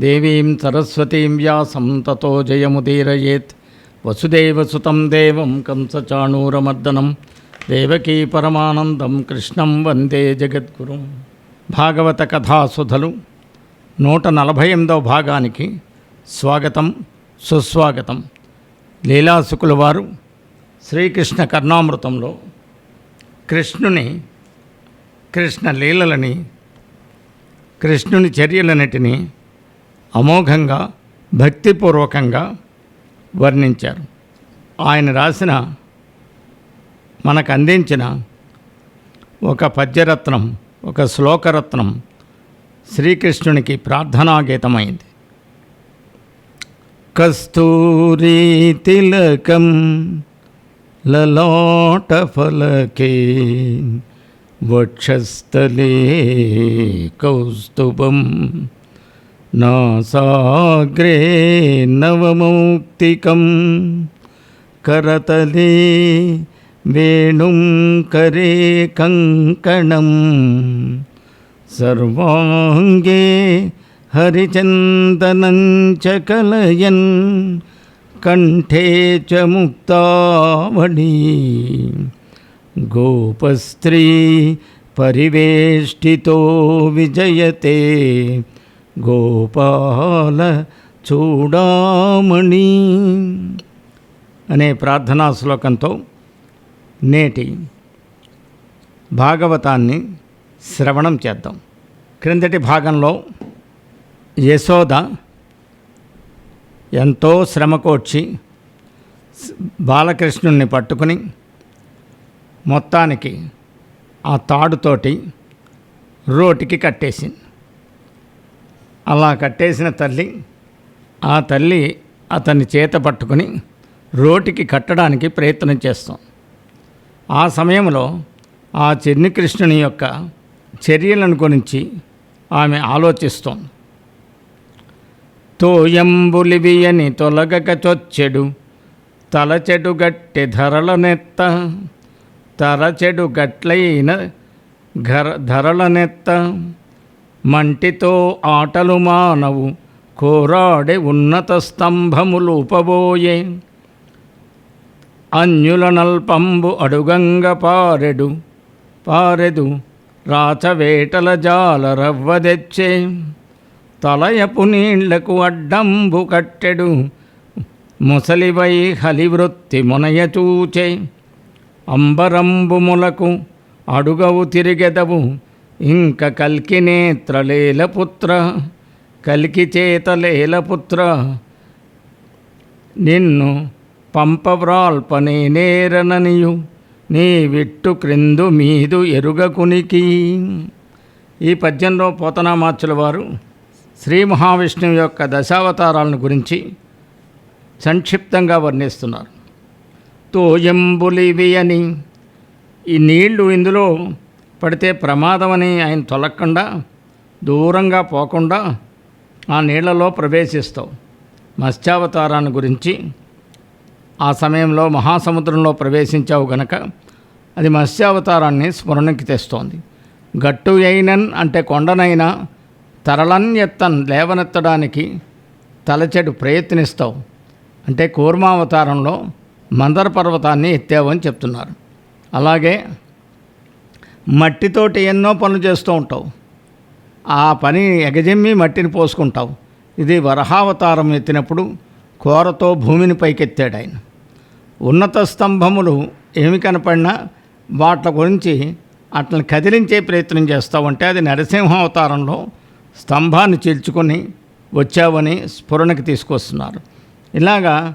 దేవీం సరస్వతీం వ్యాసం తతో జయముదీరయేత్. వసుదేవసుతం దేవం కంసచాణూరమర్దనం. దేవకీ పరమానందం కృష్ణం వందే జగద్గురుం. భాగవత కథాసుధలు నూట నలభై ఎనిమిదవ భాగానికి స్వాగతం సుస్వాగతం. లీలాసుకుల వారు శ్రీకృష్ణ కర్ణామృతంలో కృష్ణుని కృష్ణ లీలలని కృష్ణుని చర్యలన్నిటినీ అమోఘంగా భక్తిపూర్వకంగా వర్ణించారు. ఆయన రాసిన మనకు అందించిన ఒక పద్యరత్నం ఒక శ్లోకరత్నం శ్రీకృష్ణునికి ప్రార్థనా గీతమైంది కస్తూరి తిలకం లలాటఫలకే వక్షస్థలే కౌస్తుభం नासाग्रे नवमौक्तिकं करतले वेणुं करे कङ्कणं सर्वाङ्गे हरिचन्दनं च कलयन् कण्ठे च मुक्तावणी गोपस्त्री परिवेष्टितो विजयते గోపాల చూడామణి అనే ప్రార్థనా శ్లోకంతో నేటి భాగవతాన్ని శ్రవణం చేద్దాం. క్రిందటి భాగంలో యశోద ఎంతో శ్రమకోర్చి బాలకృష్ణుణ్ణి పట్టుకుని మొత్తానికి ఆ తాడుతోటి రోటికి కట్టేసింది. అలా కట్టేసిన తల్లి ఆ తల్లి అతన్ని చేత పట్టుకుని రోటికి కట్టడానికి ప్రయత్నం చేస్తాం. ఆ సమయంలో ఆ చెన్ని కృష్ణుని యొక్క చర్యలను గురించి ఆమె ఆలోచిస్తోంది తోయంబులివియని తొలగక చొచ్చెడు తలచెడు గట్టె ధరలనెత్త తరచెడు గట్లైన ఘర ధరలనెత్త మంటితో ఆటలు మానవు కోరాడే ఉన్నత స్తంభములు ఉపబోయే అన్యుల నల్పంబు అడుగంగ పారెడు పారెదు రాచవేటల జాల రవ్వదెచ్చే తలయపు నీళ్ళకు అడ్డంబు కట్టెడు ముసలివై హలివృత్తి మునయచూచే అంబరంబుములకు అడుగవు తిరిగెదవు ఇంక కల్కి నేత్రలేలపుత్ర కలికి చేతలేలపుత్ర నిన్ను పంపవ్రాల్పనే నేరననియు నీ విట్టు క్రిందు మీదు ఎరుగకునికి. ఈ పద్యంలో పోతనామాచుల వారు శ్రీ మహావిష్ణువు యొక్క దశావతారాలను గురించి సంక్షిప్తంగా వర్ణిస్తున్నారు. తోయంబులివి అని ఈ నీళ్ళు ఇందులో పడితే ప్రమాదమని ఆయన తొలగకుండా దూరంగా పోకుండా ఆ నీళ్ళలో ప్రవేశిస్తావు. మత్స్యావతారాన్ని గురించి ఆ సమయంలో మహాసముద్రంలో ప్రవేశించావు గనక అది మత్స్యావతారాన్ని స్మరణకి తెస్తోంది. గట్టు అయినన్ అంటే కొండనైనా తరలన్యత్తన్ లేవనెత్తడానికి తలచెడు ప్రయత్నిస్తావు. అంటే కూర్మావతారంలో మందర పర్వతాన్ని ఎత్తావని చెప్తున్నారు. అలాగే మట్టితోటి ఎన్నో పనులు చేస్తూ ఉంటావు. ఆ పని ఎగజెమ్మి మట్టిని పోసుకుంటావు. ఇది వరహావతారం ఎత్తినప్పుడు కోరతో భూమిని పైకెత్తాడు ఆయన. ఉన్నత స్తంభములు ఏమి కనపడినా వాటి గురించి అట్లని కదిలించే ప్రయత్నం చేస్తావు అంటే అది నరసింహావతారంలో స్తంభాన్ని చీల్చుకొని వచ్చావని స్ఫురణకి తీసుకొస్తున్నారు. ఇలాగా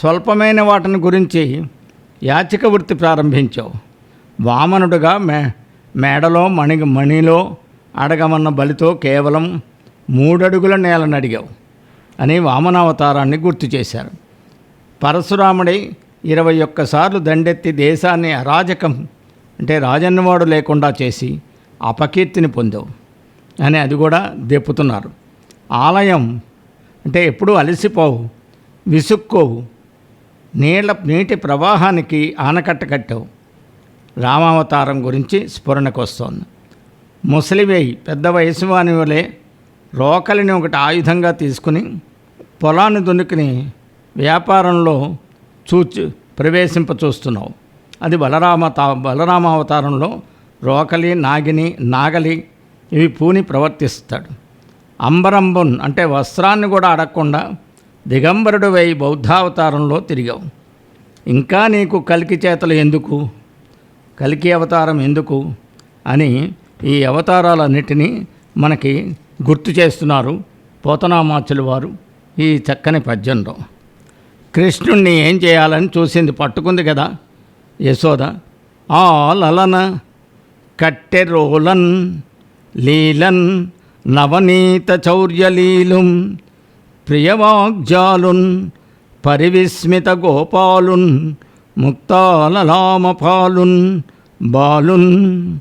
స్వల్పమైన వాటిని గురించి యాచిక వృత్తి ప్రారంభించావు. వామనుడుగా మే మేడలో మణి మణిలో అడగమన్న బలితో కేవలం మూడడుగుల నేలను అడిగావు అని వామనావతారాన్ని గుర్తు చేశారు. పరశురాముడి ఇరవై ఒక్కసార్లు దండెత్తి దేశాన్ని అరాజకం అంటే రాజన్నవాడు లేకుండా చేసి అపకీర్తిని పొందావు అని అది కూడా దెప్పుతున్నారు ఆలయం అంటే ఎప్పుడూ అలసిపోవు విసుక్కోవు నీళ్ళ నీటి ప్రవాహానికి ఆనకట్ట కట్టావు. రామావతారం గురించి స్ఫురణకు వస్తోంది. ముసలివేయి పెద్ద వయసు వాని వలె రోకలిని ఒకటి ఆయుధంగా తీసుకుని పొలాన్ని దున్నుకుని వ్యాపారంలో చూచి ప్రవేశింప చూస్తున్నావు. అది బలరామ తా బలరామావతారంలో రోకలి నాగిని నాగలి ఇవి పూని ప్రవర్తిస్తాడు. అంబరంబున్ అంటే వస్త్రాన్ని కూడా అడగకుండా దిగంబరుడు వై బౌద్ధావతారంలో తిరిగావు. ఇంకా నీకు కలికి చేతలు ఎందుకు? కలికి అవతారం ఎందుకు అని ఈ అవతారాలన్నిటినీ మనకి గుర్తు చేస్తున్నారు పోతనామాచులు వారు ఈ చక్కని పద్యంలో. కృష్ణుణ్ణి ఏం చేయాలని చూసింది పట్టుకుంది కదా యశోద. ఆ లలన కట్టెరోలన్ లీలన్ నవనీత చౌర్యలీలుం ప్రియవాగ్జాలున్ పరివిస్మిత గోపాలున్ ముక్తాలలామపాలున్ బాలున్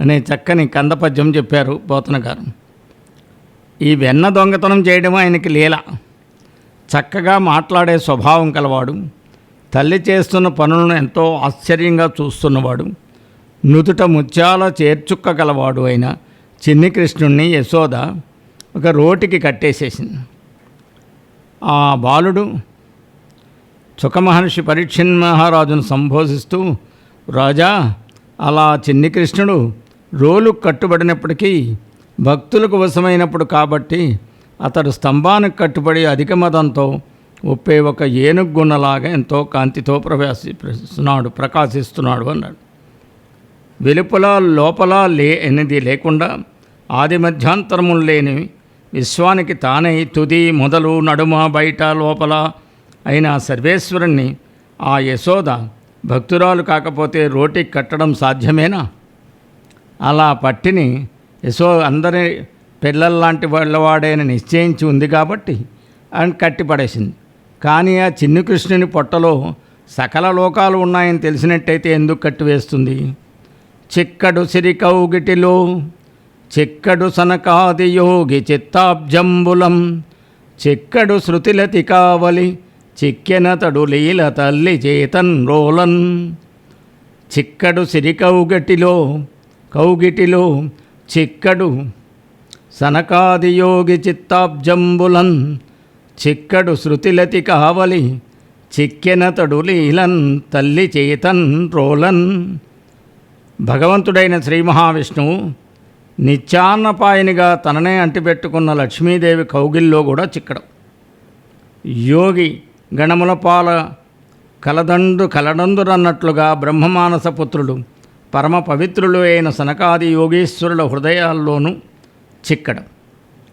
అనే చక్కని కందపద్యం చెప్పారు పోతన గారు. ఈ వెన్న దొంగతనం చేయడం ఆయనకి లీల. చక్కగా మాట్లాడే స్వభావం కలవాడు. తల్లి చేస్తున్న పనులను ఎంతో ఆశ్చర్యంగా చూస్తున్నవాడు. నుదుట ముత్యాల చేర్చుక్క గలవాడు అయిన చిన్ని కృష్ణుణ్ణి యశోద ఒక రోటికి కట్టేసేసింది. ఆ బాలుడు సుఖమహర్షి పరీక్షణ్ మహారాజును సంబోధిస్తూ రాజా అలా చిన్ని కృష్ణుడు రోలు కట్టుబడినప్పటికీ భక్తులకు వశమైనప్పుడు కాబట్టి అతడు స్తంభానికి కట్టుబడి అధిక మదంతో ఒప్పే ఒక ఏనుగున్నలాగా ఎంతో కాంతితో ప్రవేశిస్తున్నాడు ప్రకాశిస్తున్నాడు అన్నాడు. వెలుపల లోపల లే అనేది లేకుండా ఆది మధ్యాంతరములు లేని విశ్వానికి తానై తుది మొదలు నడుమ బయట లోపల అయిన సర్వేశ్వరుణ్ణి ఆ యశోద భక్తురాలు కాకపోతే రోటికి కట్టడం సాధ్యమేనా? అలా పట్టిని యశో అందరి పిల్లల్లాంటి వాళ్ళవాడేని నిశ్చయించి ఉంది కాబట్టి అని కట్టిపడేసింది. కానీ ఆ చిన్ని కృష్ణుని పొట్టలో సకల లోకాలు ఉన్నాయని తెలిసినట్టయితే ఎందుకు కట్టివేస్తుంది? చిక్కడు సిరికౌగిటిలో చిక్కడు సనకాది యోగి చిత్తాబ్జంబులం చిక్కడు శృతిలతి కావలి చిక్కెనతడు లీల తల్లి చేతన్ రోలన్. చిక్కడు సిరికౌగటిలో కౌగిటిలో చిక్కడు సనకాదియోగి చిత్తాబ్జంబులన్. చిక్కడు శృతిలతి కావలి చిక్కెనతడు లీలన్ తల్లి చేతన్ రోలన్. భగవంతుడైన శ్రీ మహావిష్ణువు నిత్యాన్నపాయనిగా తననే అంటిపెట్టుకున్న లక్ష్మీదేవి కౌగిల్లో కూడా చిక్కడం. యోగి గణముల పాల కలదండు కలడందురన్నట్లుగా బ్రహ్మమానస పుత్రుడు పరమ పవిత్రులు అయిన సనకాది యోగీశ్వరుల హృదయాల్లోనూ చిక్కడం.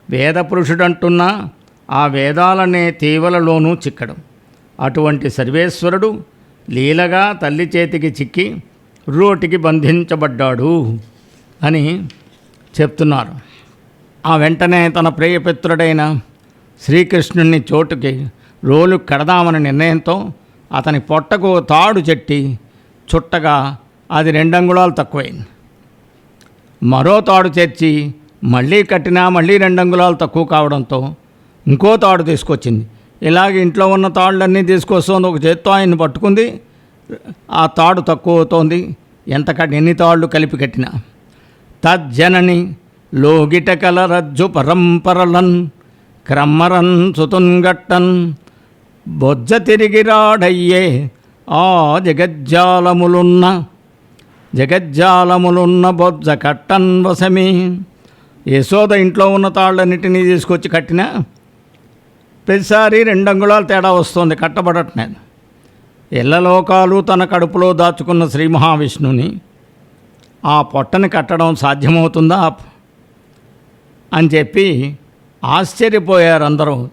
వేద పురుషుడంటున్నా ఆ వేదాలనే తీవలలోనూ చిక్కడం. అటువంటి సర్వేశ్వరుడు లీలగా తల్లి చేతికి చిక్కి రోటికి బంధించబడ్డాడు అని చెప్తున్నారు. ఆ వెంటనే తన ప్రియపిత్రుడైన శ్రీకృష్ణుని చోటుకి రోలు కడదామని నిర్ణయంతో అతని పొట్టకు తాడు చెట్టి చుట్టగా అది రెండంగుళాలు తక్కువైంది. మరో తాడు చేర్చి మళ్ళీ కట్టినా మళ్ళీ రెండంగుళాలు తక్కువ కావడంతో ఇంకో తాడు తీసుకొచ్చింది. ఇలాగ ఇంట్లో ఉన్న తాళ్ళన్నీ తీసుకొస్తుంది ఒక చేత్తో ఆయన్ని పట్టుకుంది. ఆ తాడు తక్కువ అవుతోంది ఎంత కట్టి ఎన్ని తాళ్ళు కలిపి కట్టినా. తజ్జనని లోగిట కల రజ్జు పరంపరలన్ క్రమ్మరన్ సుతున్గట్టన్ బొజ్జ తిరిగిరాడయ్యే ఆ జగజ్జాలములున్న జగజ్జాలములున్న బొజ్జ కట్టన్ వసమి యశోద ఇంట్లో ఉన్న తాళ్ళన్నిటినీ తీసుకొచ్చి కట్టినా ప్రతిసారి రెండు అంగుళాలు తేడా వస్తుంది కట్టబడట్లేదు. ఇళ్ళలోకాలు తన కడుపులో దాచుకున్న శ్రీ మహావిష్ణుని ఆ పొట్టని కట్టడం సాధ్యమవుతుందా? అని చెప్పి ఆశ్చర్యపోయారు అందరూ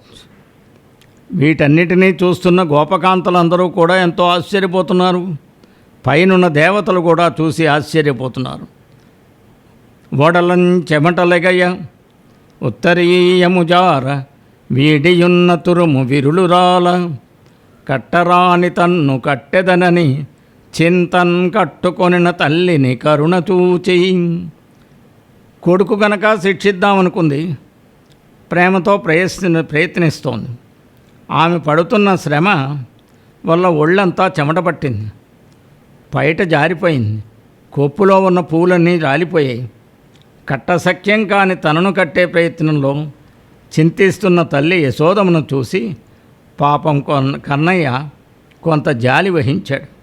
వీటన్నిటినీ చూస్తున్న గోపకాంతలందరూ కూడా ఎంతో ఆశ్చర్యపోతున్నారు. పైనున్న దేవతలు కూడా చూసి ఆశ్చర్యపోతున్నారు. ఓడలం చెమటలెగయ ఉత్తరీయముజార వీడియున్న తురుము విరులురాల కట్టరాని తన్ను కట్టెదనని చింతన్ కట్టుకొనిన తల్లిని కరుణ చూచి. కొడుకు గనక శిక్షిద్దామనుకుంది ప్రేమతో ప్రయత్ని ప్రయత్నిస్తోంది. ఆమె పడుతున్న శ్రమ వల్ల ఒళ్ళంతా చెమట పట్టింది. బయట జారిపోయింది. కొప్పులో ఉన్న పూలన్నీ రాలిపోయాయి. కట్టసఖ్యం కాని తనను కట్టే ప్రయత్నంలో చింతిస్తున్న తల్లి యశోదమును చూసి పాపం కన్నయ్య కొంత జాలి వహించాడు.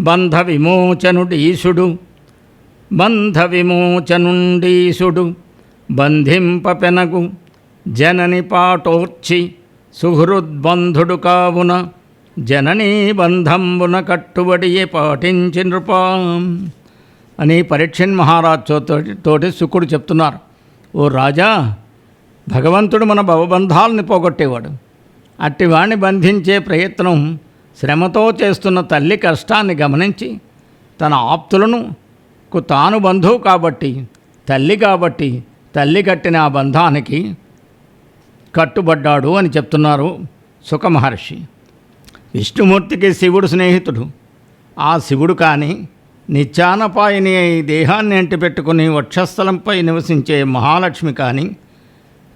బంధ విమోచనుడీశుడు బంధ విమోచనుండీశుడు బంధింపపెనగు జనని పాటోర్చి సుహృద్బంధుడు కావున జననీ బంధంబున కట్టుబడియే పాటించి నృపా అని పరీక్షన్ మహారాజు తోటి తోటి శుకుడు చెప్తున్నారు. ఓ రాజా భగవంతుడు మన భవబంధాలని పోగొట్టేవాడు. అట్టివాణ్ణి బంధించే ప్రయత్నం శ్రమతో చేస్తున్న తల్లి కష్టాన్ని గమనించి తన ఆప్తులను కు తాను బంధువు కాబట్టి తల్లి కాబట్టి తల్లి కట్టిన ఆ బంధానికి కట్టుబడ్డాడు అని చెప్తున్నారు సుఖమహర్షి. విష్ణుమూర్తికి శివుడు స్నేహితుడు. ఆ శివుడు కానీ నిత్యానపాయని ఈ దేహాన్ని అంటిపెట్టుకుని వక్షస్థలంపై నివసించే మహాలక్ష్మి కానీ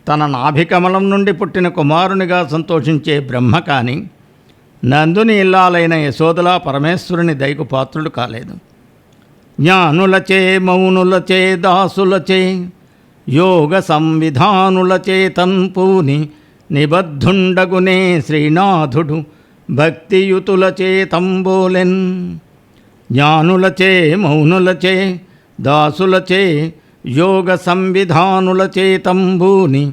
తన నాభికమలం నుండి పుట్టిన కుమారునిగా సంతోషించే బ్రహ్మ కానీ నందుని ఇల్లాలైన యశోదల పరమేశ్వరుని దయకు పాత్రుడు కాలేదు. జ్ఞానులచే మౌనులచే దాసులచే యోగ సంవిధానుల చేతంపూని నిబద్ధుండగునే శ్రీనాథుడు భక్తియుతుల చేతంబోలెన్ జ్ఞానులచే మౌనులచే దాసులచే యోగ సంవిధానుల చేతంబూని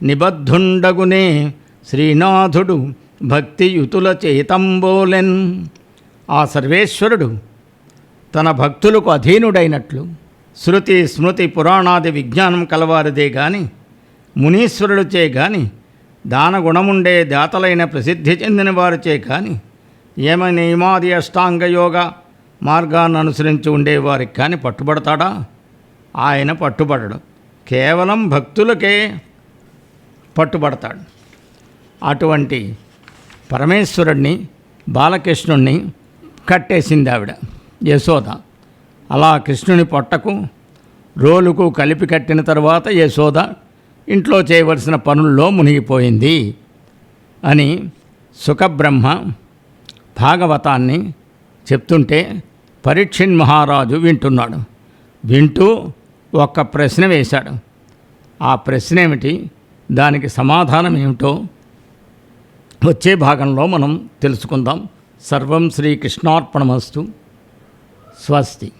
నిబద్ధుండగునే శ్రీనాథుడు భక్తియుతుల చేతంబోలెన్ ఆ సర్వేశ్వరుడు తన భక్తులకు అధీనుడైనట్లు శృతి స్మృతి పురాణాది విజ్ఞానం కలవారిదే గాని మునీశ్వరులచే గాని దానగుణముండే దాతలైన ప్రసిద్ధి చెందిన వారిచే కానీ ఏమ నియమాది అష్టాంగ యోగ మార్గాన్ని అనుసరించి ఉండేవారికి కానీ పట్టుబడతాడా? ఆయన పట్టుబడడు. కేవలం భక్తులకే పట్టుబడతాడు. అటువంటి పరమేశ్వరుణ్ణి బాలకృష్ణుణ్ణి కట్టేసింది ఆవిడ యశోద. అలా కృష్ణుని పొట్టకు రోలుకు కలిపి కట్టిన తర్వాత యశోద ఇంట్లో చేయవలసిన పనుల్లో మునిగిపోయింది అని సుఖబ్రహ్మ భాగవతాన్ని చెప్తుంటే పరీక్షిణ్ మహారాజు వింటున్నాడు. వింటూ ఒక ప్రశ్న వేశాడు. ఆ ప్రశ్న ఏమిటి? దానికి సమాధానం ఏమిటో వచ్చే భాగంలో మనం తెలుసుకుందాం. సర్వం శ్రీకృష్ణార్పణమస్తు స్వస్తి.